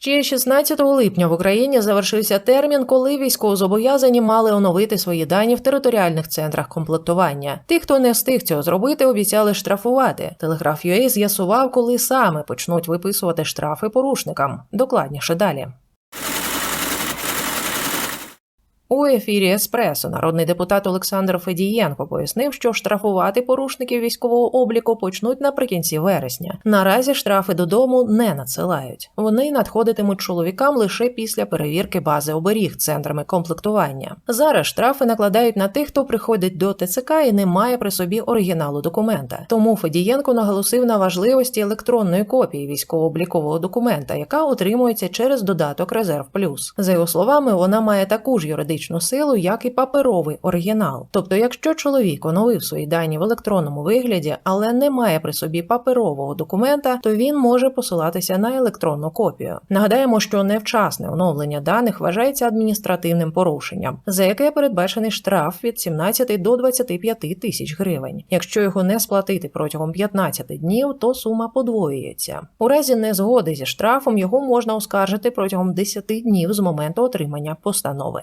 Ще 16 липня в Україні завершився термін, коли військовозобов'язані мали оновити свої дані в територіальних центрах комплектування. Тих, хто не встиг цього зробити, обіцяли штрафувати. Телеграф UA з'ясував, коли саме почнуть виписувати штрафи порушникам. Докладніше далі. У ефірі Еспресо народний депутат Олександр Федієнко пояснив, що штрафувати порушників військового обліку почнуть наприкінці вересня. Наразі штрафи додому не надсилають. Вони надходитимуть чоловікам лише після перевірки бази оберіг центрами комплектування. Зараз штрафи накладають на тих, хто приходить до ТЦК і не має при собі оригіналу документа. Тому Федієнко наголосив на важливості електронної копії військово-облікового документа, яка отримується через додаток Резерв Плюс. За його словами, вона має таку ж юридичну силу, як і паперовий оригінал. Тобто, якщо чоловік оновив свої дані в електронному вигляді, але не має при собі паперового документа, то він може посилатися на електронну копію. Нагадаємо, що невчасне оновлення даних вважається адміністративним порушенням, за яке передбачений штраф від 17 до 25 тисяч гривень. Якщо його не сплатити протягом 15 днів, то сума подвоюється. У разі незгоди зі штрафом його можна оскаржити протягом 10 днів з моменту отримання постанови.